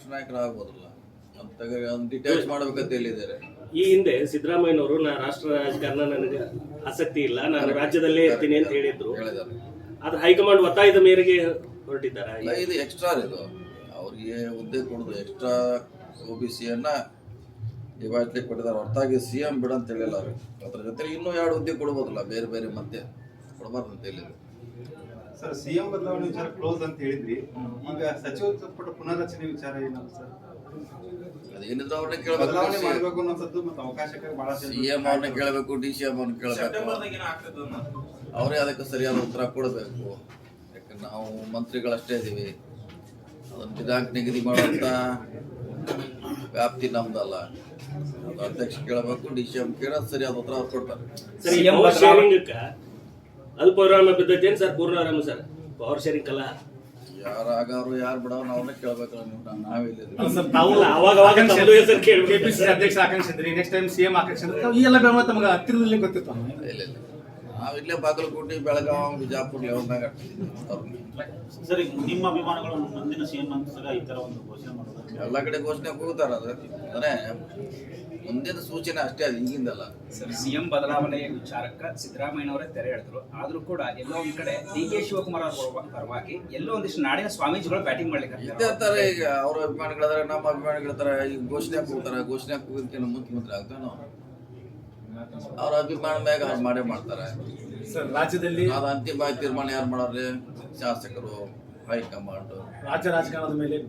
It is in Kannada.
ರಾಷ್ಟ್ರ ನಾಯಕರಾಗ್ಬೋದಲ್ಲ ಅಂತ ಡಿಟೇಲ್ಸ್ ಮಾಡ್ಬೇಕಂತ ಹೇಳಿದ್ದಾರೆ ಈ ಹಿಂದೆ ಸಿದ್ದರಾಮಯ್ಯನವರು ನಾ ರಾಷ್ಟ್ರ ರಾಜಕಾರಣ ನನಗೆ ಆಸಕ್ತಿ ಇಲ್ಲ ನಾನು ರಾಜ್ಯದಲ್ಲೇ ಇರ್ತೀನಿ ಅಂತ ಹೇಳಿದ್ರು. ಹೇಳಿದ್ದಾರೆ. ಆದ್ರೆ ಹೈಕಮಾಂಡ್ ಒತ್ತಾಯದ ಮೇರೆಗೆ ಹೊರಟಿದ್ದಾರೆ ಇಲ್ಲ, ಇದು ಎಕ್ಸ್ಟ್ರಾ ಇದು. ಅವ್ರಿಗೆ ಹುದ್ದೆ ಕೊಡೋದು ಎಕ್ಸ್ಟ್ರಾ ಒ ಬಿ ಸಿಯನ್ನ ಕೊಟ್ಟಿದ್ದಾರೆ ಹೊರತಾಗಿ ಸಿ ಎಂ ಬಿಡ ಅಂತ ಹೇಳಿಲ್ಲ ಅವ್ರು. ಅದ್ರ ಜೊತೆ ಇನ್ನೂ ಎರಡು ಹುದ್ದೆ ಕೊಡ್ಬೋದಲ್ಲ ಬೇರೆ ಬೇರೆ ಮತ್ತೆ ಕೊಡಬಾರ್ದು ಅಂತ ಹೇಳಿದ್ರು. ಸರ್ ಸಿಎಂ ಬದಲಾವಣೆ ವಿಚಾರ ಕ್ಲೋಸ್ ಅಂತ ಹೇಳಿದ್ರಿ. ಈಗ ಸಚಿವ ಸಂಪುಟ ಪುನರ್ರಚನೆ ವಿಚಾರ ಏನಲ್ಲ ಸರ್? ಅದೇನಿದ್ರು ಅವ್ರನ್ನ ಬದಲಾವಣೆ ಕೇಳಬೇಕು ಮಾಡಬೇಕು ಅನ್ನೋಂಥದ್ದು ಮತ್ತು ಅವಕಾಶಕ್ಕೆ ಬಹಳ ಸಿ ಎಂ ಅವ್ರನ್ನ ಕೇಳಬೇಕು ಡಿ ಸಿ ಎಂ ಅವ್ರನ್ನ ಕೇಳಬೇಕು. ಅವರೇ ಅದಕ್ಕೆ ಸರಿಯಾದ ಉತ್ತರ ಕೊಡಬೇಕು. ಯಾಕಂದ್ರೆ ನಾವು ಮಂತ್ರಿಗಳಷ್ಟೇ ಇದ್ದೀವಿ ಅದನ್ನು ದಿನಾಂಕ ನಿಗದಿ ಮಾಡುವಂಥ ವ್ಯಾಪ್ತಿ ನಮ್ದಲ್ಲ. ಅದು ಅಧ್ಯಕ್ಷ ಕೇಳಬೇಕು ಡಿ ಸಿ ಎಂ ಕೇಳೋದು ಸರಿಯಾದ ಉತ್ತರ ಅವ್ರು ಕೊಡ್ತಾರೆ. ಅಲ್ಪ ವಿರಾಮ ಬಿದ್ದೈತೇನು ಸರ್? ಪೂರ್ಣಾರಾಮ ಸರ್? ಪವರ್ ಶೇರಿಂಗ್ ಅಲ್ಲ ಯಾರು ಆಗಾರು ಯಾರು ಬಿಡೋ ಅವ್ರನ್ನ ಕೇಳಬೇಕಲ್ಲ ನೀವು ನಾವಿಲ್ಲ ಸರ್ ತಾವು ಅಲ್ಲ, ಅವಾಗ ಅವಾಗ ತಮ್ಮದು ಹೆಸರು ಕೇಳ್ಬೇಕು. ಕೆಪಿಸಿಸಿ ಅಧ್ಯಕ್ಷ ಆಕಾಂಕ್ಷಿದ್ರಿ ನೆಕ್ಸ್ಟ್ ಟೈಮ್ ಸಿಎಂ ಈ ಎಲ್ಲ ಬೆಂಬಲ ತಮಗೆ ಹತ್ತಿರದಲ್ಲಿ ಗೊತ್ತಿತ್ತು. ಇಲ್ಲ ಇಲ್ಲ ನಾವು ಇಲ್ಲೇ ಬಾಗಲಕೋಟೆ ಬೆಳಗಾವಿ ಬಿಜಾಪುರ ಲೆವೆಲ್ನಾಗ ಸರಿ ನಿಮ್ಮ ಅಭಿಮಾನಗಳು ಮುಂದಿನ ಸಿಎಂ ಅಂತ ಈ ತರ ಒಂದು ಘೋಷಣೆ ಮಾಡೋದು ಎಲ್ಲ ಕಡೆ ಘೋಷಣೆ ಕೂಗ್ತಾರ ಅದ್ರ ಅಂದ್ರೆ ಮುಂದಿನ ಸೂಚನೆ ಅಷ್ಟೇ ಅದು ಈಗಿಂದಲ್ಲ. ಸರ್ ಸಿಎಂ ಬದಲಾವಣೆ ವಿಚಾರಕ್ಕೆ ಸಿದ್ದರಾಮಯ್ಯನವರೇ ತೆರೆ ಎಳೆದ್ರು ಆದ್ರೂ ಕೂಡ ಎಲ್ಲೋ ಒಂದ್ ಕಡೆ ಡಿ ಕೆ ಶಿವಕುಮಾರ್ ಅವ್ರ ಪರವ- ಪರವಾಗಿ ಎಲ್ಲೋ ಒಂದಿಷ್ಟು ನಾಡಿನ ಸ್ವಾಮೀಜಿಗಳು ಬ್ಯಾಟಿಂಗ್ ಮಾಡ್ಲಿಕ್ಕೆ ಇರ್ತಾರೆ ಈಗ ಅವ್ರ ಅಭಿಮಾನಿಗಳಾದ್ರೆ ನಮ್ಮ ಅಭಿಮಾನಿಗಳಿರ್ತಾರೆ ಈಗ ಘೋಷಣೆ ಕೂಗ್ತಾರೆ ಘೋಷಣೆ ಕೂಗೋದಕ್ಕೆ ಮುಖ್ಯಮಂತ್ರಿ ಆಗ್ತಾನೆ? ನಾವು ಅವ್ರ ಅಭಿಮಾನ ಮ್ಯಾಗ ಅವ್ರು ಮಾಡೇ ಮಾಡ್ತಾರೆ. ಸರ್ ರಾಜ್ಯದಲ್ಲಿ ಅದು ಅಂತಿಮ ತೀರ್ಮಾನ ಯಾರು ಮಾಡೋರಿ ಶಾಸಕರು ಹೈಕಮಾಂಡ್. ರಾಜ್ಯ ರಾಜಕಾರಣದ ಮೇಲೆ